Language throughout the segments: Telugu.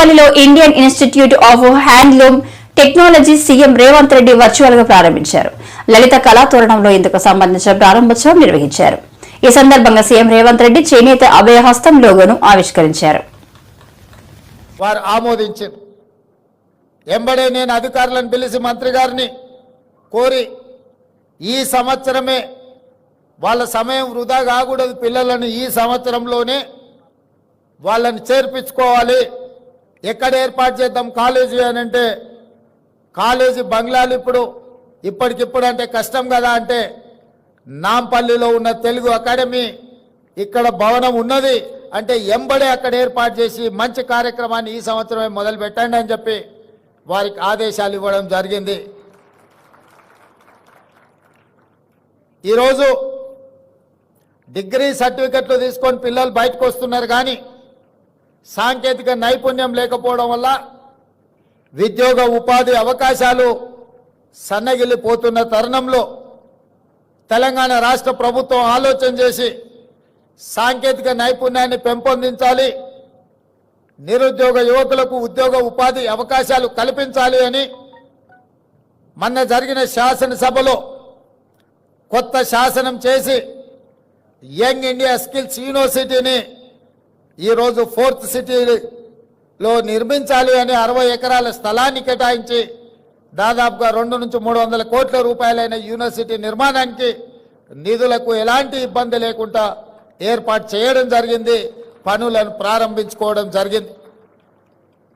నాంపల్లిలో Indian Institute of Handloom Technology CM Revanth Reddy వర్చువల్గా ప్రారంభించారు. లలిత కళాతోరణంలో ఇందుకు సంబంధించిన ప్రారంభోత్సవం నిర్వహించారు. ఈ సందర్భంగా సీఎం రేవంత్ రెడ్డి చేనేత అభయహస్తం లోగోను ఆవిష్కరించారు. వారు ఆమోదించారు. ఎంబడే నేను అధికారులను పిలిచి మంత్రి గారిని కోరి ఈ సంవత్సరమే వాళ్ళ సమయం వృధా కాకూడదు. పిల్లలను ఈ సంవత్సరంలోనే వాళ్ళని చేర్పించుకోవాలి. ఎక్కడ ఏర్పాటు చేద్దాం కాలేజీ అని అంటే కాలేజీ బంగ్లాలు ఇప్పుడు ఇప్పటికిప్పుడు అంటే కష్టం కదా అంటే నాంపల్లిలో ఉన్న తెలుగు అకాడమీ ఇక్కడ భవనం ఉన్నది అంటే ఎంబడే అక్కడ ఏర్పాటు చేసి మంచి కార్యక్రమాన్ని ఈ సంవత్సరమే మొదలు పెట్టండి అని చెప్పి వారికి ఆదేశాలు ఇవ్వడం జరిగింది. ఈరోజు డిగ్రీ సర్టిఫికెట్లు తీసుకొని పిల్లలు బయటకు వస్తున్నారు కానీ సాంకేతిక నైపుణ్యం లేకపోవడం వల్ల ఉద్యోగ ఉపాధి అవకాశాలు సన్నగిల్లిపోతున్న తరుణంలో తెలంగాణ రాష్ట్ర ప్రభుత్వం ఆలోచన చేసి సాంకేతిక నైపుణ్యాన్ని పెంపొందించాలి నిరుద్యోగ యువకులకు ఉద్యోగ ఉపాధి అవకాశాలు కల్పించాలి అని మొన్న జరిగిన శాసనసభలో కొత్త శాసనం చేసి యంగ్ ఇండియా స్కిల్స్ యూనివర్సిటీని ఈరోజు ఫోర్త్ సిటీలో నిర్మించాలి అని అరవై ఎకరాల స్థలాన్ని కేటాయించి దాదాపుగా రెండు నుంచి మూడు వందల కోట్ల రూపాయలైన యూనివర్సిటీ నిర్మాణానికి నిధులకు ఎలాంటి ఇబ్బంది లేకుండా ఏర్పాటు చేయడం జరిగింది పనులను ప్రారంభించుకోవడం జరిగింది.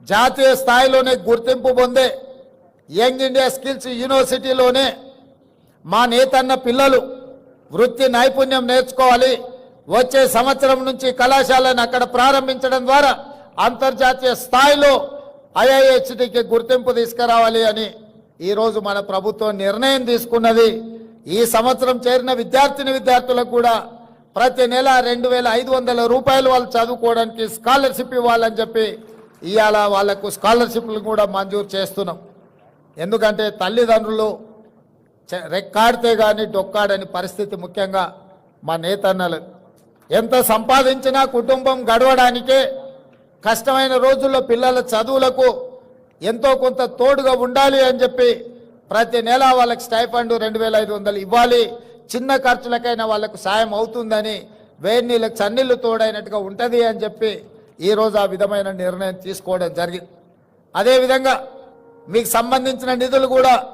జాతీయ స్థాయిలోనే గుర్తింపు పొందే యంగ్ ఇండియా స్కిల్స్ యూనివర్సిటీలోనే మా నేతన్న పిల్లలు వృత్తి నైపుణ్యం నేర్చుకోవాలి వచ్చే సంవత్సరం నుంచి కళాశాలను అక్కడ ప్రారంభించడం ద్వారా అంతర్జాతీయ స్థాయిలో ఐఐహెచ్డికి గుర్తింపు తీసుకురావాలి అని ఈరోజు మన ప్రభుత్వం నిర్ణయం తీసుకున్నది. ఈ సంవత్సరం చేరిన విద్యార్థిని విద్యార్థులకు కూడా ప్రతి నెల రెండు వేల ఐదు వందల రూపాయలు వాళ్ళు చదువుకోవడానికి స్కాలర్షిప్ ఇవ్వాలని చెప్పి ఇవాళ వాళ్ళకు స్కాలర్షిప్లు కూడా మంజూరు చేస్తున్నాం. ఎందుకంటే తల్లిదండ్రులు చె- రెక్కాడితే కానీ డొక్కాడని పరిస్థితి ముఖ్యంగా మా నేతన్నలు. ఎంత సంపాదించినా కుటుంబం గడవడానికే కష్టమైన రోజుల్లో పిల్లల చదువులకు ఎంతో కొంత తోడుగా ఉండాలి అని చెప్పి ప్రతి నెల వాళ్ళకి స్టైఫండ్ రెండు వేల ఐదు వందలు ఇవ్వాలి. చిన్న ఖర్చులకైనా వాళ్ళకు సాయం అవుతుందని వేడి నీళ్ళకి చన్నీళ్ళు తోడైనట్టుగా ఉంటుంది అని చెప్పి ఈరోజు ఆ విధమైన నిర్ణయం తీసుకోవడం జరిగింది. అదేవిధంగా మీకు సంబంధించిన నిధులు కూడా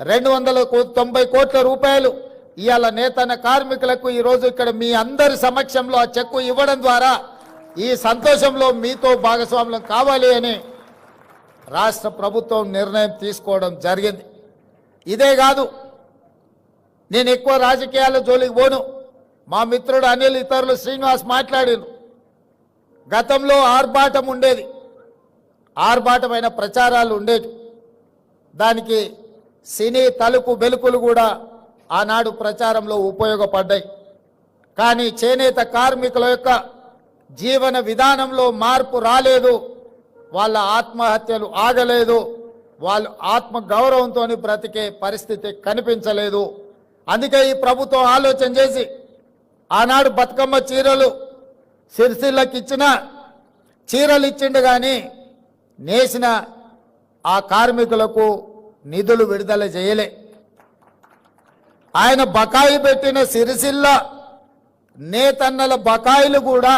రెండు వందల కో- తొంభై కోట్ల రూపాయలు ఇవాళ నేతన్న కార్మికులకు ఈరోజు ఇక్కడ మీ అందరి సమక్షంలో ఆ చెక్కు ఇవ్వడం ద్వారా ఈ సంతోషంలో మీతో భాగస్వాములం కావాలి అని రాష్ట్ర ప్రభుత్వం నిర్ణయం తీసుకోవడం జరిగింది. ఇదే కాదు నేను ఎక్కువ రాజకీయాల జోలికి పోను. మా మిత్రుడు అనిల్ ఇతరులు శ్రీనివాస్ మాట్లాడారు. గతంలో ఆర్భాటం ఉండేది. ఆర్భాటమైన ప్రచారాలు ఉండేవి దానికి సినీ తలుపు బెలుకులు కూడా ఆనాడు ప్రచారంలో ఉపయోగపడ్డాయి. కానీ చేనేత కార్మికుల యొక్క జీవన విధానంలో మార్పు రాలేదు. వాళ్ళ ఆత్మహత్యలు ఆగలేదు. వాళ్ళు ఆత్మ గౌరవంతో బ్రతికే పరిస్థితి కనిపించలేదు. అందుకే ఈ ప్రభుత్వం ఆలోచన చేసి ఆనాడు బతుకమ్మ చీరలు సిరిసిల్లకి ఇచ్చిన చీరలు ఇచ్చిండు కానీ నేసిన ఆ కార్మికులకు నిధులు విడుదల చేయలే. ఆయన బకాయి పెట్టిన సిరిసిల్ల నేతన్నల బకాయిలు కూడా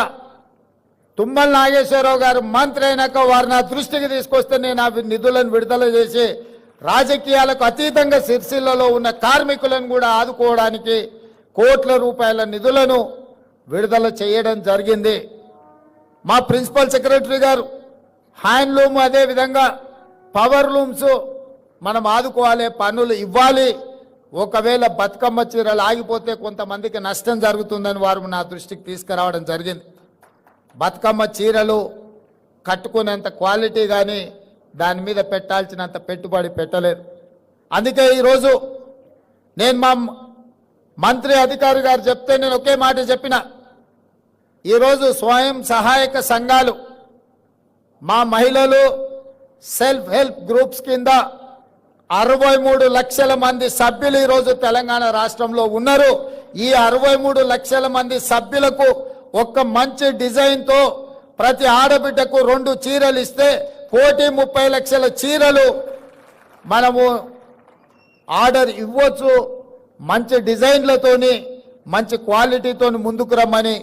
తుమ్మల నాగేశ్వరరావు గారు మంత్రి అయినాక వారు నా దృష్టికి తీసుకొస్తే నేను అవి నిధులను విడుదల చేసి రాజకీయాలకు అతీతంగా సిరిసిల్లలో ఉన్న కార్మికులను కూడా ఆదుకోవడానికి కోట్ల రూపాయల నిధులను విడుదల చేయడం జరిగింది. మా ప్రిన్సిపల్ సెక్రటరీ గారు హ్యాండ్లూమ్ అదే విధంగా పవర్ లూమ్స్ మనం ఆదుకోవాలి పనులు ఇవ్వాలి. ఒకవేళ బతుకమ్మ చీరలు ఆగిపోతే కొంతమందికి నష్టం జరుగుతుందని వారు నా దృష్టికి తీసుకురావడం జరిగింది. బతుకమ్మ చీరలు కట్టుకునేంత క్వాలిటీ కానీ దాని మీద పెట్టాల్సినంత పెట్టుబడి పెట్టలేదు. అందుకే ఈరోజు నేను మా మంత్రి అధికారి గారు చెప్తే నేను ఒకే మాట చెప్పిన. ఈరోజు స్వయం సహాయక సంఘాలు మా మహిళలు సెల్ఫ్ హెల్ప్ గ్రూప్స్ కింద అరవై మూడు లక్షల మంది సభ్యులు ఈరోజు తెలంగాణ రాష్ట్రంలో ఉన్నారు. ఈ అరవై మూడు లక్షల మంది సభ్యులకు ఒక్క మంచి డిజైన్తో ప్రతి ఆడబిడ్డకు రెండు చీరలు ఇస్తే కోటి ముప్పై లక్షల చీరలు మనము ఆర్డర్ ఇవ్వచ్చు. మంచి డిజైన్లతోని మంచి క్వాలిటీతోని ముందుకు రమ్మని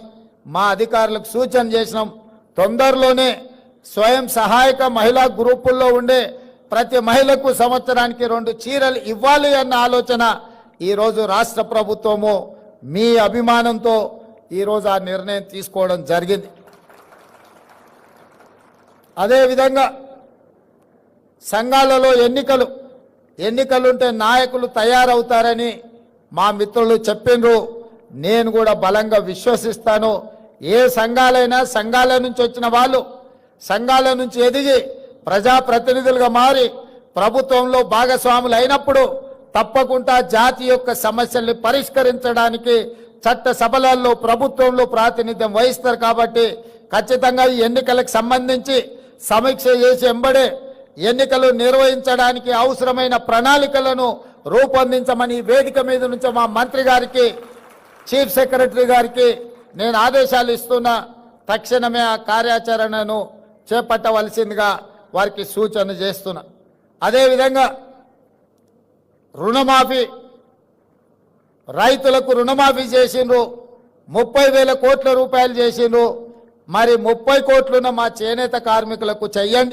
మా అధికారులకు సూచన చేసినాం. తొందరలోనే స్వయం సహాయక మహిళా గ్రూపుల్లో ఉండే ప్రతి మహిళకు సంవత్సరానికి రెండు చీరలు ఇవ్వాలి అన్న ఆలోచన ఈరోజు రాష్ట్ర ప్రభుత్వము మీ అభిమానంతో ఈరోజు ఆ నిర్ణయం తీసుకోవడం జరిగింది. అదేవిధంగా సంఘాలలో ఎన్నికలు ఎన్నికలుంటే నాయకులు తయారవుతారని మా మిత్రులు చెప్పిండ్రు. నేను కూడా బలంగా విశ్వసిస్తాను. ఏ సంఘాలైనా సంఘాల నుంచి వచ్చిన వాళ్ళు సంఘాల నుంచి ఎదిగి ప్రజాప్రతినిధులుగా మారి ప్రభుత్వంలో భాగస్వాములు అయినప్పుడు తప్పకుండా జాతి యొక్క సమస్యల్ని పరిష్కరించడానికి చట్ట సభలలో ప్రభుత్వంలో ప్రాతినిధ్యం వహిస్తారు కాబట్టి ఖచ్చితంగా ఈ ఎన్నికలకు సంబంధించి సమీక్ష చేసి ఎంబడే ఎన్నికలు నిర్వహించడానికి అవసరమైన ప్రణాళికలను రూపొందించమని వేదిక మీద నుంచి మా మంత్రి గారికి చీఫ్ సెక్రటరీ గారికి నేను ఆదేశాలు ఇస్తున్నా. తక్షణమే ఆ కార్యాచరణను చేపట్టవలసిందిగా వారికి సూచన చేస్తున్నా. అదేవిధంగా రుణమాఫీ రైతులకు రుణమాఫీ చేసిండ్రు ముప్పై వేల కోట్ల రూపాయలు చేసిండ్రు. మరి ముప్పై కోట్లున్న మా చేనేత కార్మికులకు చెయ్యండి.